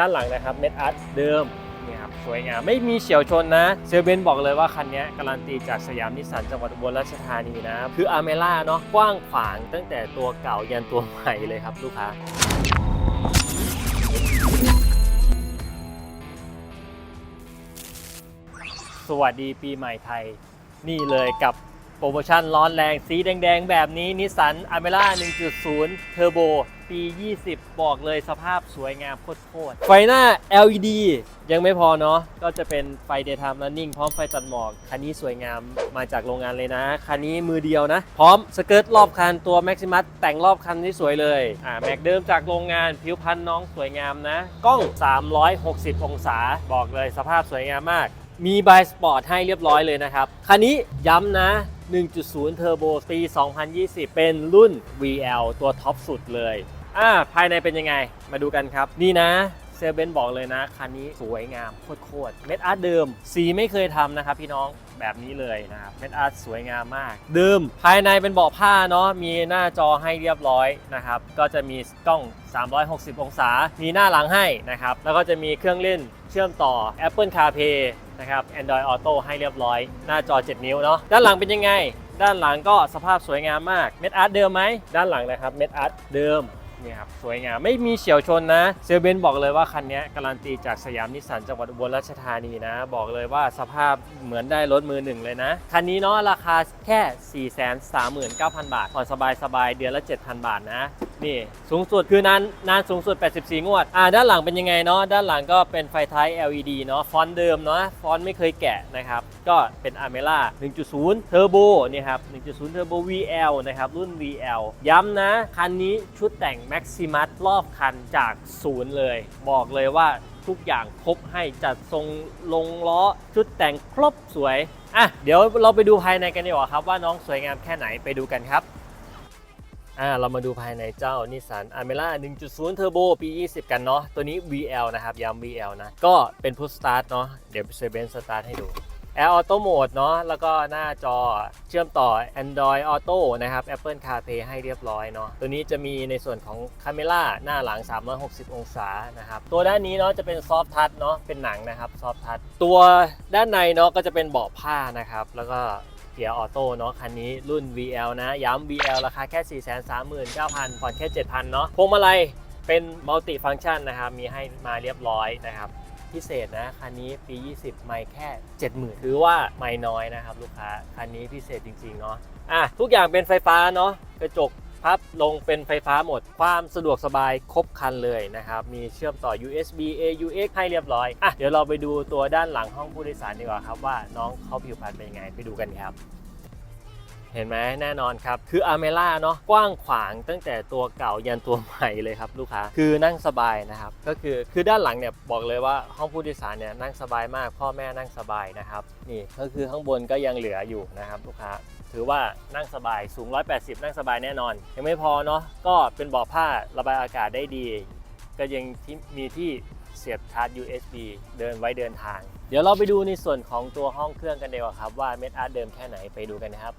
ด้านหลังนะครับเม็ดอาร์ตเดิมนี่ครับสวยงามไม่มีเฉียวชนนะเซลเบนบอกเลยว่าคันนี้การันตีจากสยามนิสสันจังหวัดอุบลราชธานีนะคืออาเมล่าเนาะกว้างขวางตั้งแต่ตัวเก่ายันตัวใหม่เลยครับลูกค้าสวัสดีปีใหม่ไทย นี่เลยกับโปรโมชั่นร้อนแรงสีแดง ๆ แบบนี้นิสสันอเมร่า1.0 เทอร์โบ ปี 20 บอกเลยสภาพสวยงามโคตรๆ ไฟหน้า LED ยังไม่พอเนาะ ก็จะเป็นไฟ daytime running พร้อมไฟตัดหมอก คันนี้สวยงามมาจากโรงงานเลยนะ คันนี้มือเดียวนะ พร้อมสเกิร์ตรอบคันตัว Maximus แต่งรอบคันที่สวยเลย อ่า แม็กเดิมจากโรงงานผิวพันน้องสวยงามนะ กล้อง 360 องศา บอกเลยสภาพสวยงามมาก มีบายสปอร์ตให้เรียบร้อยเลยนะครับ คันนี้ย้ำนะ1.0เทอร์โบปี 2020 เป็นรุ่น VL ตัวท็อปสุดเลย อ่าภายในเป็นยังไงมาดูกันครับ นี่นะเซเบนบอกเลยนะ คันนี้สวยงามโคตรๆเม็ดอาร์ตเดิม สีไม่เคยทำนะครับ พี่น้องแบบนี้เลยนะครับเม็ดอาร์ตสวยงามมาก เดิม ภายในเป็นเบาะผ้าเนาะมีหน้าจอให้เรียบร้อยนะครับ ก็จะมีกล้อง 360 องศา มีหน้าหลังให้นะครับ แล้วก็จะมีเครื่องเล่นเชื่อมต่อ Apple CarPlay นะครับ Android Auto ให้เรียบร้อย หน้าจอ 7 นิ้วเนาะด้านหลังเป็นยังไง ด้านหลังก็สภาพสวยงามมากเม็ดอาร์ตเดิมไหมด้านหลังนะครับเม็ดอาร์ตเดิม นี่ครับสวยงามไม่มีเฉียวชนนะเซลเบนบอกเลยว่าคันนี้การันตีจากสยามนิสสันจังหวัดอุบลราชธานีนะ บอกเลยว่าสภาพเหมือนได้รถมือหนึ่งเลยนะ คันนี้เนาะราคาแค่ 439,000 บาทผ่อนสบายๆเดือนละ 7,000 บาทนะ นี่สูงสุดคือนานนานสูงสุด 84 งวด อ่าด้านหลังเป็นยังไงเนาะด้านหลังก็เป็นไฟท้าย LED เนาะฟอนต์เดิมเนาะฟอนต์ไม่เคยแกะนะครับ ก็เป็น a m e l a 1.0 Turbo นี่ครับ 1.0 Turbo VL นะครับ รุ่น VL ย้ำนะ คันนี้ชุดแต่ง Maximus รอบคันจากศูนย์เลย บอกเลยว่าทุกอย่างครบให้จัดทรงลงล้อชุดแต่งครบสวยอะเดี๋ยวเราไปดูภายในกันดีกว่าครับว่าน้องสวยงามแค่ไหนไปดูกันครับ อ่าเรามาดูภายในเจ้านิสสันอ m e ร่า1.0เทอร์โบปี 20 กันเนาะตัวนี้ VL นะครับย้ำ VL นะ ก็เป็นพุทสตาร์ทเนาะเดี๋ยวเซเบนสตาร์ทให้ดู Air Auto Mode เนาะแล้วก็หน้าจอเชื่อมต่อ Android Auto นะครับ Apple CarPlay ให้เรียบร้อยเนาะตัวนี้จะมีในส่วนของ Camera หน้าหลัง 360 องศานะครับ ตัวด้านนี้เนาะจะเป็น Soft Touch เนาะเป็นหนังนะครับ Soft Touch ตัวด้านในเนาะก็จะเป็นเบาะผ้านะครับ แล้วก็ กียร์ออโต้เนาะคันนี้รุ่น VL นะ ย้ำ VL ราคาแค่ 439,000ผ่อนแค่ 7,000 เนาะพวงมาลัยเป็นมัลติฟังก์ชันนะครับ มีให้มาเรียบร้อยนะครับ พิเศษนะ คันนี้ปี 20 ไม่แค่ 70,000ถือว่าไม่น้อยนะครับ ลูกค้า คันนี้พิเศษจริง ๆ เนาะอะทุกอย่างเป็นไฟฟ้าเนาะกระจก พับลงเป็นไฟฟ้าหมด ความสะดวกสบายครบคันเลยนะครับ มีเชื่อมต่อ USB AUX ให้เรียบร้อย อะ เดี๋ยวเราไปดูตัวด้านหลังห้องผู้โดยสารดีกว่าครับว่าน้องเขาผิวพรรณเป็นยังไงไปดูกันครับเห็นไหมแน่นอนครับ คืออ m e ร่าเนาะกว้างขวางตั้งแต่ตัวเก่ายันตัวใหม่เลยครับลูกค้าคือนั่งสบายนะครับ ก็คือคือด้านหลังเนี่ยบอกเลยว่าห้องผู้โดยสารเนี่ยนั่งสบายมาก พ่อแม่นั่งสบายนะครับนี่ก็คือข้างบนก็ยังเหลืออยู่นะครับลูกค้า ถือว่านั่งสบายสูง 180 นั่งสบายแน่นอน ยังไม่พอเนาะก็เป็นเบาะผ้าระบายอากาศได้ดี ก็ยังที่มีที่เสียบชาร์จ USB เดินไว้เดินทาง เดี๋ยวเราไปดูในส่วนของตัวห้องเครื่องกันดีกว่าครับว่าเม็ดอาร์ตเดิมแค่ไหนไปดูกันนะครับ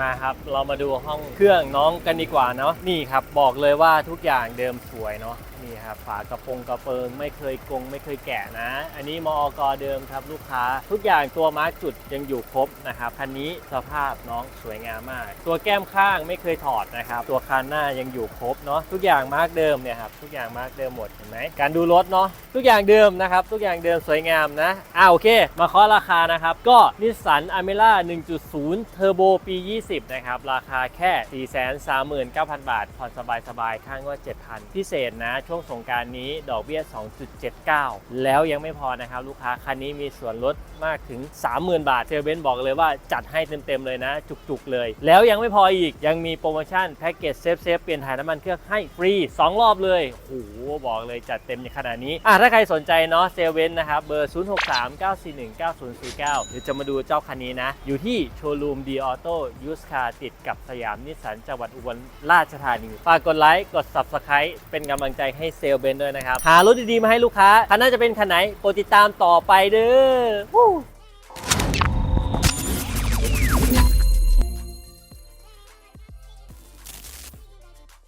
มาครับ เรามาดูห้องเครื่องน้องกันดีกว่าเนาะนี่ครับบอกเลยว่าทุกอย่างเดิมสวยเนาะนี่ครับฝากระโปรงกระเปิงไม่เคยกง ไม่เคยแกะนะ อันนี้มอกเดิมครับลูกค้า ทุกอย่างตัวมาร์กจุดยังอยู่ครบนะครับคันนี้สภาพน้องสวยงามมาก ตัวแก้มข้างไม่เคยถอดนะครับตัวคานหน้ายังอยู่ครบเนาะทุกอย่างมาร์กเดิมเนี่ยครับทุกอย่างมาร์กเดิมหมดเห็นไหมการดูรถเนาะทุกอย่างเดิมนะครับทุกอย่างเดิมสวยงามนะอ่าโอเค มาเคาะราคานะครับก็นิสสันอเมร่า1.0เทอร์โบปี 20นะครับ ราคาแค่ 439,000 บาท ผ่อนสบายๆ ข้างว่า 7,000 พิเศษนะ ช่วงสงการนี้ดอกเบี้ย 2.79 แล้วยังไม่พอนะครับ ลูกค้าคันนี้มีส่วนลดมากถึง 30,000 บาทเซลเบนบอกเลยว่าจัดให้เต็มๆ เลยนะ จุกๆ เลย แล้วยังไม่พออีกยังมีโปรโมชั่นแพ็กเกจเซฟเซฟเปลี่ยนถ่ายน้ำมันเครื่องให้ฟรี 2 รอบเลยโอ้โหบอกเลยจัดเต็มในขนาดนี้อะถ้าใครสนใจเนาะเซเว่นนะครับเบอร์ 0639419049 หรือจะมาดูเจ้าคันนี้นะ อยู่ที่โชว์รูมดีออโต้ยูสคาติดกับสยามนิสสันจังหวัดอุบลราชธานี ฝากกดไลค์ กด Subscribe เป็นกำลังใจให้เซลเบนด้วยนะครับ หารถดีๆ มาให้ลูกค้าคันน่าจะเป็นคันไหนโปรดติดตามต่อไปเด้อ